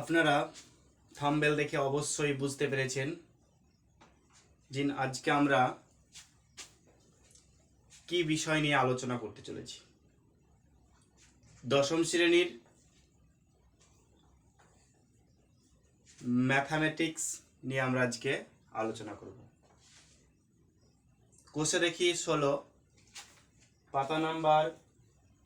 আপনারা থাম্বেল দেখে অবশ্যই বুঝতে পেরেছেন যে আজকে আমরা কি বিষয় নিয়ে আলোচনা করতে চলেছি। দশম শ্রেণির ম্যাথামেটিক্স নিয়ে আমরা আজকে আলোচনা করব। কোষে দেখি ষোলো, পাতা নাম্বার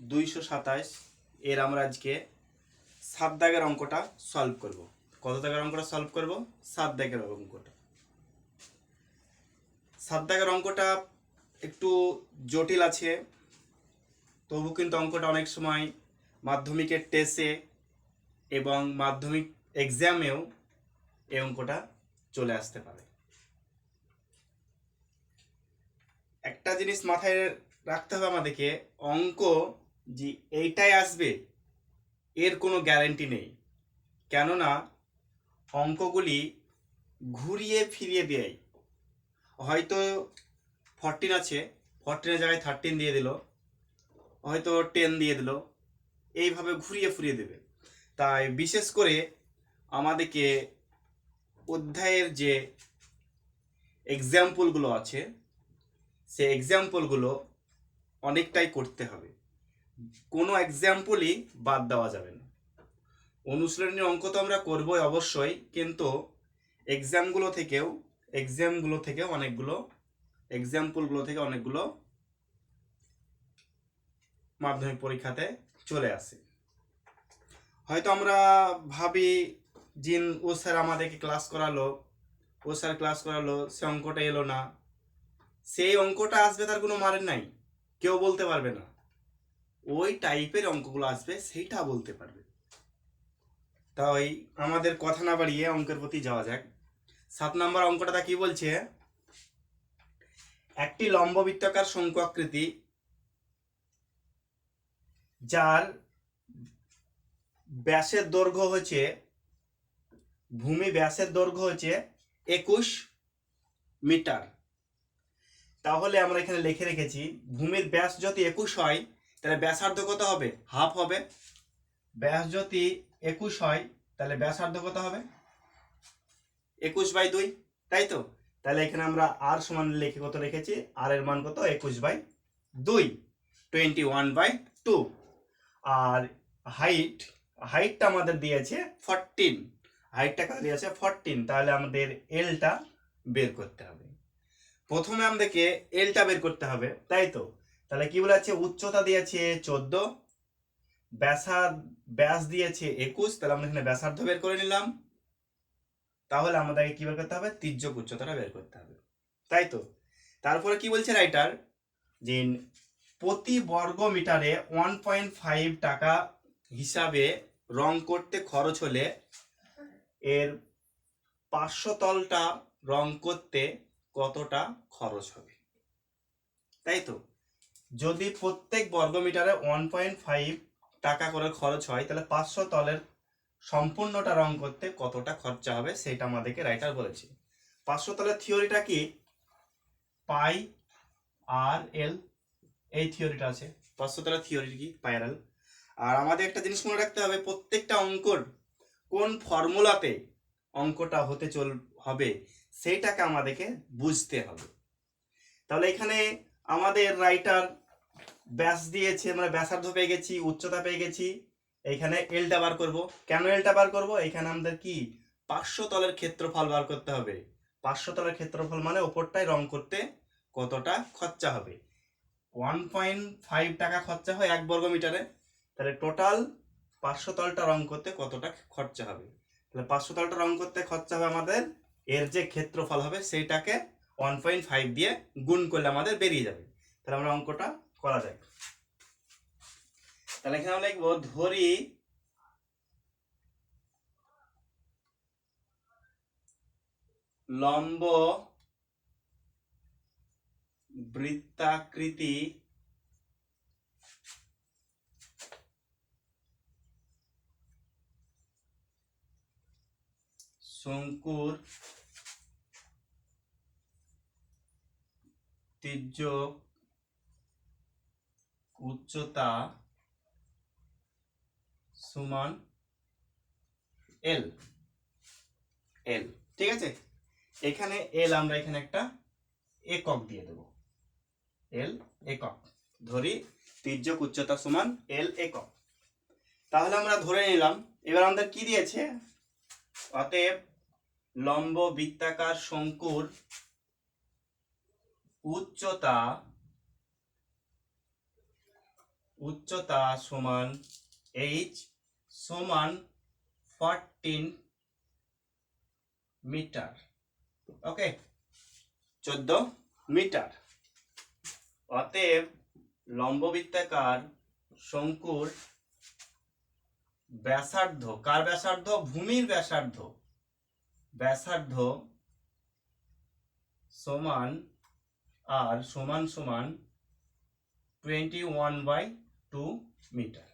দুইশো সাতাশ এর আমরা আজকে সাত দাগের অঙ্কটা সলভ করব। কত দাগের অঙ্কটা সলভ করব? সাত দাগের অঙ্কটা। সাত দাগের অঙ্কটা একটু জটিল আছে, তবু কিন্তু অঙ্কটা অনেক সময় মাধ্যমিকের টেস্টে এবং মাধ্যমিক এক্সামেও এই অঙ্কটা চলে আসতে পারে। একটা জিনিস মাথায় রাখতে হবে আমাদেরকে, অঙ্ক যে এইটাই আসবে এর কোনো গ্যারেন্টি নেই। কেননা, অঙ্কগুলি ঘুরিয়ে ফিরিয়ে দেয়। হয়তো ফরটিন আছে ফরটিনের জায়গায় থার্টিন দিয়ে দিল, হয়তো টেন দিয়ে দিল, এইভাবে ঘুরিয়ে ফুরিয়ে দেবে। তাই বিশেষ করে আমাদেরকে অধ্যায়ের যে এক্সাম্পলগুলো আছে সে এক্সাম্পলগুলো অনেকটাই করতে হবে। কোনো এক্সাম্পলই বাদ দেওয়া যাবে না। অনুশীলনী অঙ্ক তো আমরা করবোই অবশ্যই, কিন্তু এক্সামগুলো থেকেও এক্সামগুলো থেকে অনেকগুলো এক্সাম্পলগুলো থেকে অনেকগুলো মাধ্যমিক পরীক্ষাতে চলে আসে। হয়তো আমরা ভাবি, জিন, ও স্যার আমাদেরকে ক্লাস করালো, ও স্যার ক্লাস করালো, সে অঙ্কটা এলো না। সেই অঙ্কটা আসবে তার কোনো মারের নাই, কেউ বলতে পারবে না। ওই টাইপের অঙ্কগুলো আসবে, সেইটা বলতে পারবে। তাই আমাদের কথা না বাড়িয়ে অঙ্কের প্রতি যাওয়া যাক। সাত নম্বর অঙ্কটা কি বলছে? একটি লম্ববৃত্তাকার শঙ্কু আকৃতি যার ব্যাসের দৈর্ঘ্য হচ্ছে, ভূমি ব্যাসের দৈর্ঘ্য হচ্ছে একুশ মিটার। তাহলে আমরা এখানে লিখে রেখেছি, ভূমির ব্যাস যদি একুশ হয় তাহলে ব্যাসার্ধ কত হবে হাফ হবে। ব্যাস যদি একুশ হয়, তাহলে ব্যাসার্ধ কত হবে একুশ বাই দুই, তাই তো? তাহলে এখানে আমরা আর সমান লিখে কত রেখেছি? আর এর মান কত? একুশ বাই দুই টোয়েন্টি ওয়ান বাই টু আর হাইট হাইটটা আমাদের দিয়েছে ফরটিন হাইটটা কত দিয়েছে? ফরটিন তাহলে আমাদের এলটা বের করতে হবে। প্রথমে আমাদেরকে এলটা বের করতে হবে, তাই তো? তাহলে কি বলেছে? উচ্চতা দিয়েছে চোদ্দ, ব্যাসার, ব্যাস দিয়েছে একুশ, তাহলে আমরা এখানে ব্যাসার্ধ বের করে নিলাম। তাহলে আমাদেরকে কি বের করতে হবে? তির্যক উচ্চতাটা বের করতে হবে। তাই তো? তারপরে কি বলছে রাইটার? যে প্রতি বর্গ মিটারে ওয়ান পয়েন্ট ফাইভ টাকা হিসাবে রং করতে খরচ হলে এর পাঁচশো তলটা রং করতে কতটা খরচ হবে? তাই তো? যদি প্রত্যেক বর্গমিটারে ওয়ান পয়েন্ট ফাইভ টাকা করে খরচ হয়, তাহলে পাঁচশো তলের সম্পূর্ণটা রং করতে কতটা খরচা হবে সেটা আমাদেরকে রাইটার বলেছে। পাঁচশো তলের থিওরিটা কি? পাই আর এল, এই থিওরিটা আছে। পাঁচশো তলের থিওরি কি? পাই আর আর আমাদের একটা জিনিস মনে রাখতে হবে, প্রত্যেকটা অঙ্কর কোন ফর্মুলাতে অঙ্কটা হতে চল, হবে সেইটাকে আমাদেরকে বুঝতে হবে। তাহলে এখানে আমাদের রাইটার ব্যাস দিয়েছে আমরা ব্যাসার্ধ পেয়ে গেছি, উচ্চতা পেয়ে গেছি। এইখানে এলটা বার করব। কেন এলটা বার করব? এখানে আমাদের কি? পাঁচশো তলের ক্ষেত্রফল বার করতে হবে। পাঁচশো তলের ক্ষেত্রফল মানে ওপরটায় রং করতে কতটা খরচা হবে? ওয়ান পয়েন্ট ফাইভ টাকা খরচা হয় এক বর্গ মিটারে তাহলে টোটাল পাঁচশো তলটা রং করতে কতটা খরচা হবে? তাহলে পাঁচশো তলটা রং করতে খরচা হবে আমাদের এর যে ক্ষেত্রফল হবে সেইটাকে ওয়ান পয়েন্ট ফাইভ দিয়ে গুণ করলে আমাদের বেরিয়ে যাবে। তাহলে আমরা অঙ্কটা করা যায়। তাহলে এখানে আমরা লিখব ধরি লম্ব বৃত্তাকৃতি শঙ্কুর তির্যক উচ্চতা সমান এল এল ঠিক আছে? এখানে এল আমরা এখানে একটা একক দিয়ে দেব। এল একক। ধরি তির্যক উচ্চতা সমান এল একক। তাহলে আমরা ধরে নিলাম, এবার আমাদের কি দিয়েছে? অতএব লম্ব বৃত্তাকার শঙ্কুর উচ্চতা উচ্চতা সমান এইচ সমান ফরটিন মিটার ওকে চোদ্দ মিটার অতএব লম্ববৃত্তাকার শঙ্কুর ব্যাসার্ধ, কার ব্যাসার্ধ? ভূমির ব্যাসার্ধ। ব্যাসার্ধ সমান, আর সমান সমান twenty one by two metre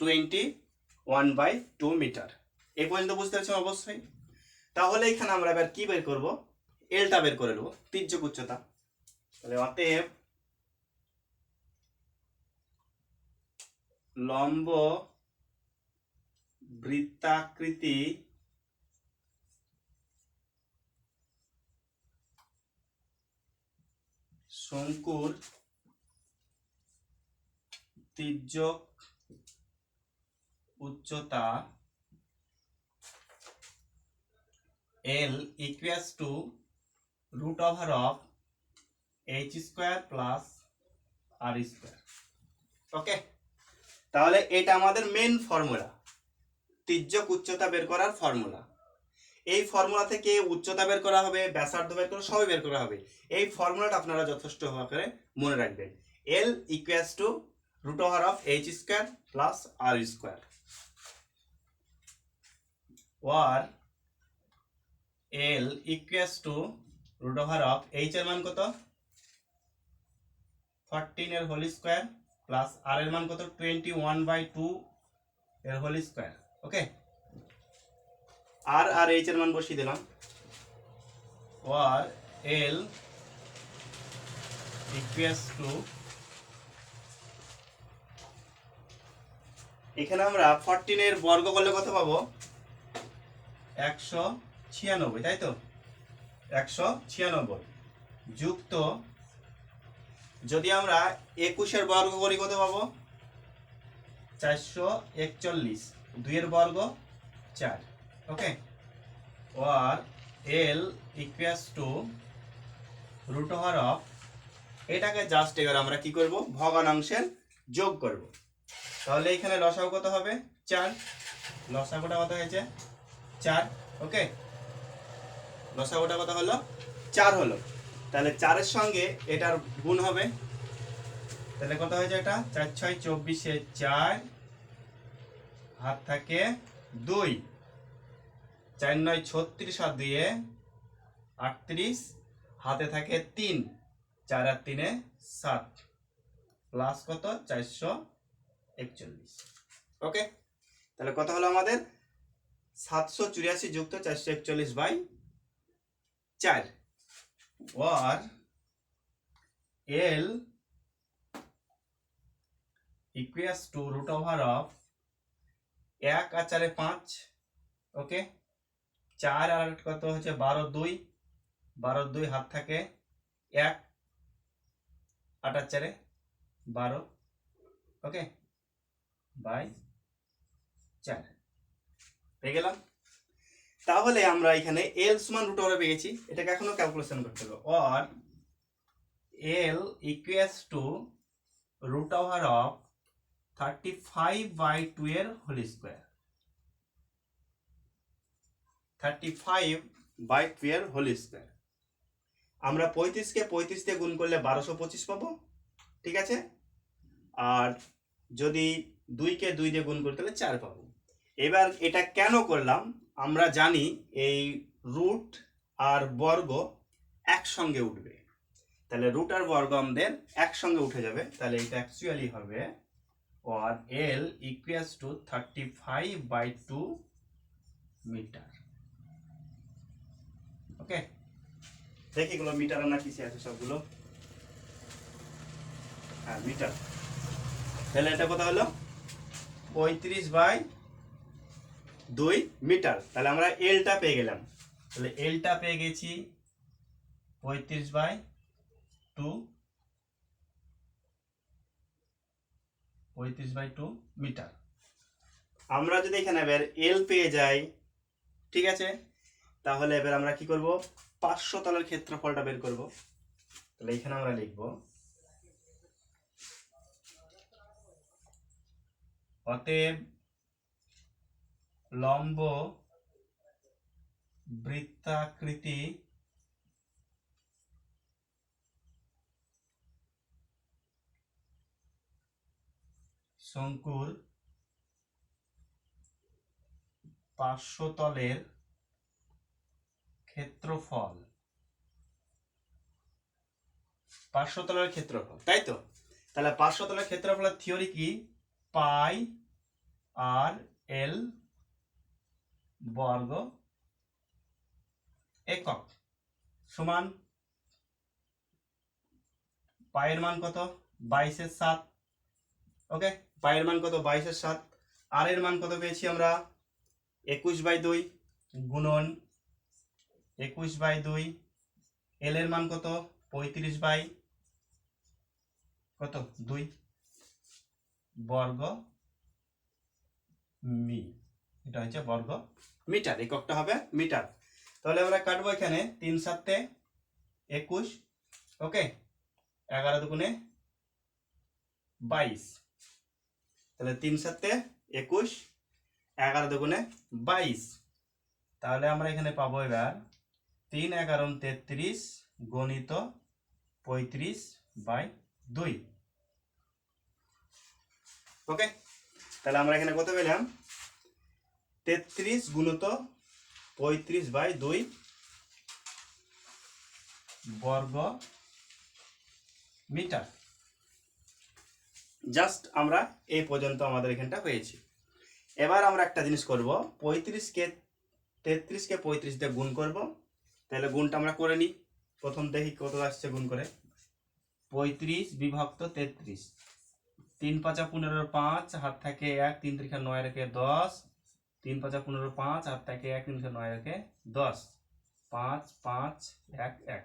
twenty one by two metre এ পর্যন্ত বুঝতে অবশ্যই? তাহলে এখানে আমরা এবার কি বের করব? এলটা বের করে নেব তির্যক উচ্চতা। তাহলে অতএব লম্ব বৃত্তাকৃতি শঙ্কুর তির্যক উচ্চতা L equals to root over of h square plus r square. ওকে তাহলে এটা আমাদের মেন ফর্মুলা তির্যক উচ্চতা বের করার ফর্মুলা এই ফর্মুলা থেকে উচ্চতা বের করা হবে, ব্যাসার্ধ বের করা, সবই বের করা হবে। এই ফর্মুলাটা আপনারা যথেষ্ট করে মনে রাখবেন। L equals to root over of H square plus R square or L equals to root over of H এর মান কত? ফরটিন এর হোল স্কোয়ার প্লাস আর এর মান কত? টোয়েন্টি ওয়ান বাই টু এর হোল স্কোয়ার ওকে আর আর এইচ এর মান বসিয়ে দিলাম। ওয়ার এল ইকুয়ালস টু এখানে আমরা ফরটিন এর বর্গ করলে কত পাবো। একশো ছিয়ানব্বই, তাই তো? একশো ছিয়ানব্বই যুক্ত যদি আমরা একুশের বর্গ করি কত পাবো, চারশো একচল্লিশ, দুইয়ের বর্গ, চার, okay? Or L equals to root of এটাকে জাস্ট এবার আমরা কি করব? ভগ্নাংশের যোগ করব। তাহলে এখানে লসাগু কত হবে? চার। লসাগুটা কত হয়েছে? চার। ওকে? লসাগুটা কত হলো? চার হলো। তাহলে চারের সঙ্গে এটার গুণ হবে। তাহলে কত হয়েছে এটা? চার, ছয়, চব্বিশে চার। হাত থাকে দুই। চার, নয়, ছত্রিশ আর দুইয়ে আটত্রিশ। হাতে থাকে তিন। চার আর তিনে সাত। প্লাস কত? চারশো একচল্লিশ। ওকে তাহলে কত হলো আমাদের? সাতশো চুরাশি যুক্ত চারশো একচল্লিশ বাই চার। Or L equals to root over of এক আর চারে পাঁচ। ওকে চার আর কত হচ্ছে? বারো দুই। বারো দুই হাত থাকে এক। আটার চারে বারো। ওকে বাই চার পেয়ে গেলাম। তাহলে আমরা এখানে এল সমান রুট ওভার পেয়ে গেছি। এটাকে এখনও ক্যালকুলেশন করতে হবে। Or L equals to root over of thirty five by two এর whole square thirty five by two এর হোল স্কোয়ার আমরা পঁয়ত্রিশকে পঁয়ত্রিশ দিয়ে গুণ করলে বারোশো পঁচিশ পাবো। ঠিক আছে? আর যদি দুইকে দুই দিয়ে গুণ করতে হলে চার পাবো। এবার এটা কেন করলাম? আমরা জানি এই রুট আর বর্গ একসঙ্গে উঠবে। তাহলে রুট আর বর্গ আমাদের একসঙ্গে উঠে যাবে। তাহলে এটা অ্যাকচুয়ালি হবে or L equals to 35 by 2 metre okay দেখি এগুলো মিটার না কিসে আছে সবগুলো? হ্যাঁ মিটার তাহলে এটা কত হলো? পঁয়ত্রিশ বাই দুই মিটার। তাহলে আমরা এলটা পেয়ে গেলাম। তাহলে এলটা পেয়ে গেছি পঁয়ত্রিশ বাই টু, পঁয়ত্রিশ বাই টু মিটার। আমরা যদি এখানে এবার এল পেয়ে যাই, ঠিক আছে? তাহলে এবার আমরা কি করব? পাঁচশো তলের ক্ষেত্রফলটা বের করব। তাহলে এখানে আমরা লিখব অতএব লম্ব বৃত্তাকৃতি শঙ্কুর পাঁচশো তলের ক্ষেত্রফল। পার্শ্বতলের ক্ষেত্রফল, তাই তো? তাহলে পার্শ্বতলের তলের ক্ষেত্রফলের থিওরি কি? পাই আর এল বর্গ একক সমান পায়ের মান কত? বাইশের সাত। ওকে? পায়ের মান কত? বাইশের সাত। আর এর মান কত পেয়েছি আমরা? একুশ বাই দুই গুণন একুশ বাই দুই। এল এর মান কত? পঁয়ত্রিশ বাই কত? দুই বর্গ মি। এটা হচ্ছে বর্গ। মিটার এককটা হবে মিটার। তাহলে আমরা কাটবো এখানে তিন সাতে একুশ ওকে? এগারো দুগুণে বাইশ। তাহলে তিন সাতে একুশ এগারো দুগুণে বাইশ। তাহলে আমরা এখানে পাবো এবার তিন এগারো তেত্রিশ গণিত পঁয়ত্রিশ বাই দুই। ওকে? তাহলে আমরা এখানে কত পেলাম? তেত্রিশ গুণিত পঁয়ত্রিশ বাই দুই বর্গ মিটার। জাস্ট আমরা এই পর্যন্ত আমাদের এখানটা হয়েছে এবার আমরা একটা জিনিস করব। পঁয়ত্রিশকে, তেত্রিশকে পঁয়ত্রিশ দিয়ে গুণ করব। তাহলে গুণটা আমরা করে নিই। প্রথম দেখি কত আসছে গুণ করে। পঁয়ত্রিশ বিভক্ত তেত্রিশ। তিন পাঁচা পনেরো পাঁচ, হাত থেকে এক, তিন তিরিখা নয় রেখে দশ। তিন পাঁচা পনেরো পাঁচ, হাত থেকে এক, তিন তিরিখা নয় রেখে দশ। পাঁচ পাঁচ, এক এক।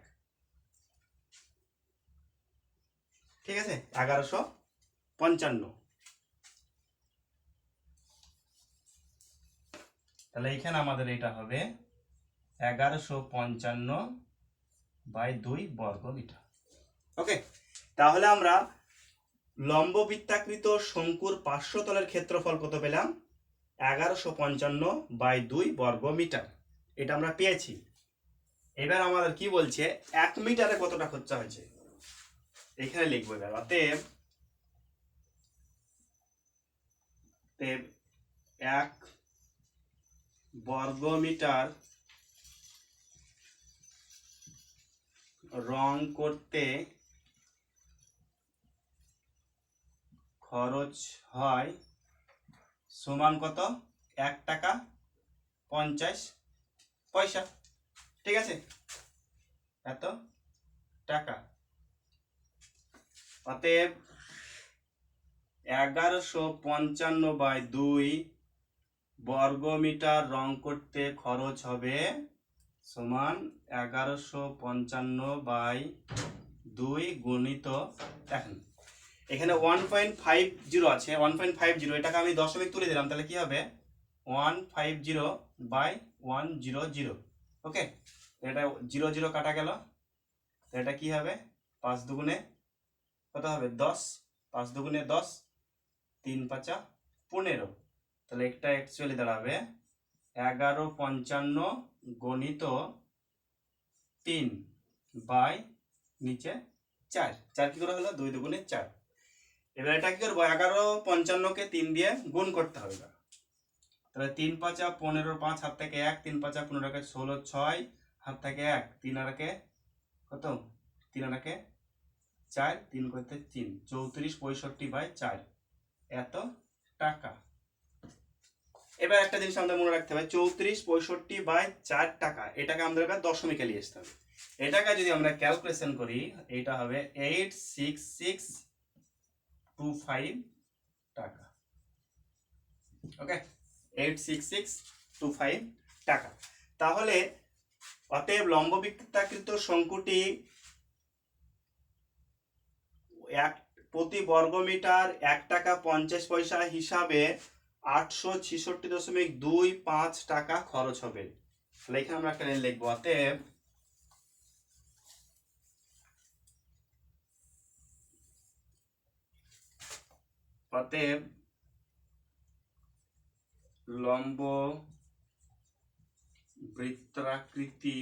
ঠিক আছে? এগারোশো পঞ্চান্ন। তাহলে এখানে আমাদের এটা হবে এগারোশো পঞ্চান্ন বাই দুই বর্গ মিটার ওকে? তাহলে আমরা লম্ব বৃত্তাকৃত শঙ্কুর পাঁচশো তলের ক্ষেত্রফল কত পেলাম? এগারোশো পঞ্চান্ন বাই দুই বর্গ মিটার। এটা আমরা পেয়েছি। এবার আমাদের কি বলছে? এক মিটারে কতটা খরচা হয়েছে? এখানে লিখব এবার। অতএব এক বর্গ মিটার রং করতে খরচ হয় সমান কত? এক টাকা পঞ্চাশ পয়সা। ঠিক আছে? এত টাকা। অতএব এগারোশো পঞ্চান্ন বাই দুই বর্গ মিটার রং করতে খরচ হবে সমান এগারোশো পঞ্চান্ন বাই দুই গুণিত দেখেন এখানে ওয়ান পয়েন্ট ফাইভ জিরো আছে ওয়ান পয়েন্ট ফাইভ জিরো এটাকে আমি দশমিক তুলে দিলাম, তাহলে কি হবে? One five zero by one zero zero okay এটা জিরো জিরো কাটা গেল এটা কি হবে? পাঁচ দুগুণে কত হবে? দশ, পাঁচ দুগুণে দশ, তিন পাঁচা পনেরো। তাহলে একটা অ্যাকচুয়ালি দাঁড়াবে, এগারো পঞ্চান্ন গণিত তিন বাই নিচে চার। চার কি করে হলো? দুই দুগুণে চার। এবার এটা কি করব এগারো, পঞ্চান্নকে তিন দিয়ে গুণ করতে হবে এবার। তাহলে তিন পাঁচা পনেরো, পাঁচ হাত থেকে এক, তিন পাঁচা পনেরো একে ষোলো, ছয় হাত থেকে এক, তিন আর কত? তিন আর চার, তিন করতে তিন, চৌত্রিশ, পঁয়ষট্টি বাই চার। এত টাকা। এবার একটা জিনিস আমাদের মনে রাখতে হবে, চৌত্রিশ, পঁয়ষট্টি বাই চার টাকা, এটাকে আমাদের দশমিকে নিয়ে আসতে হবে। এটাকে যদি আমরা ক্যালকুলেশন করি, এটা হবে eight six six two five টাকা। Okay eight six six two five টাকা। তাহলে অতএব লম্ব বৃত্তাকৃত শঙ্কুটি এক, প্রতি বর্গমিটার এক টাকা পঞ্চাশ পয়সা হিসাবে আটশো ছিষট্টি দশমিক দুই পাঁচ টাকা খরচ হবে। তাহলে এখানে আমরা একটা লিখব। অতএব অতএব লম্ব বৃত্তাকৃতি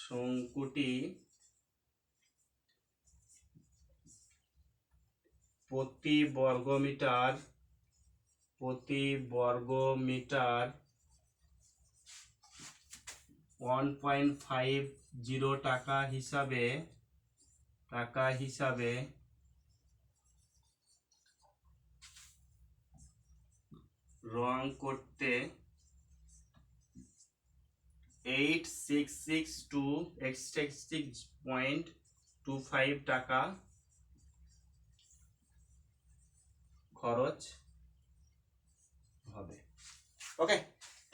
শঙ্কুটি প্রতি বর্গমিটার প্রতি বর্গমিটার ওয়ান পয়েন্ট ফাইভ জিরো টাকা হিসাবে টাকা হিসাবে রং করতে eight six six two eight six point two five টাকা খরচ হবে। ওকে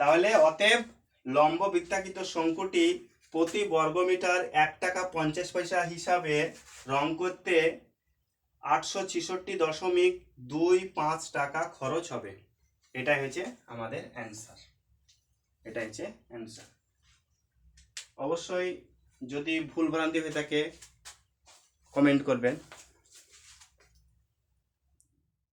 তাহলে অতএব লম্ব বৃত্তাকৃত শঙ্কুটি প্রতি বর্গমিটার এক টাকা পঞ্চাশ পয়সা হিসাবে রং করতে আটশো ছিষট্টি দশমিক দুই পাঁচ টাকা খরচ হবে। এটা হচ্ছে আমাদের অ্যান্সার এটা হচ্ছে অ্যান্সার অবশ্যই যদি ভুল ভ্রান্তি হয়ে থাকে কমেন্ট করবেন।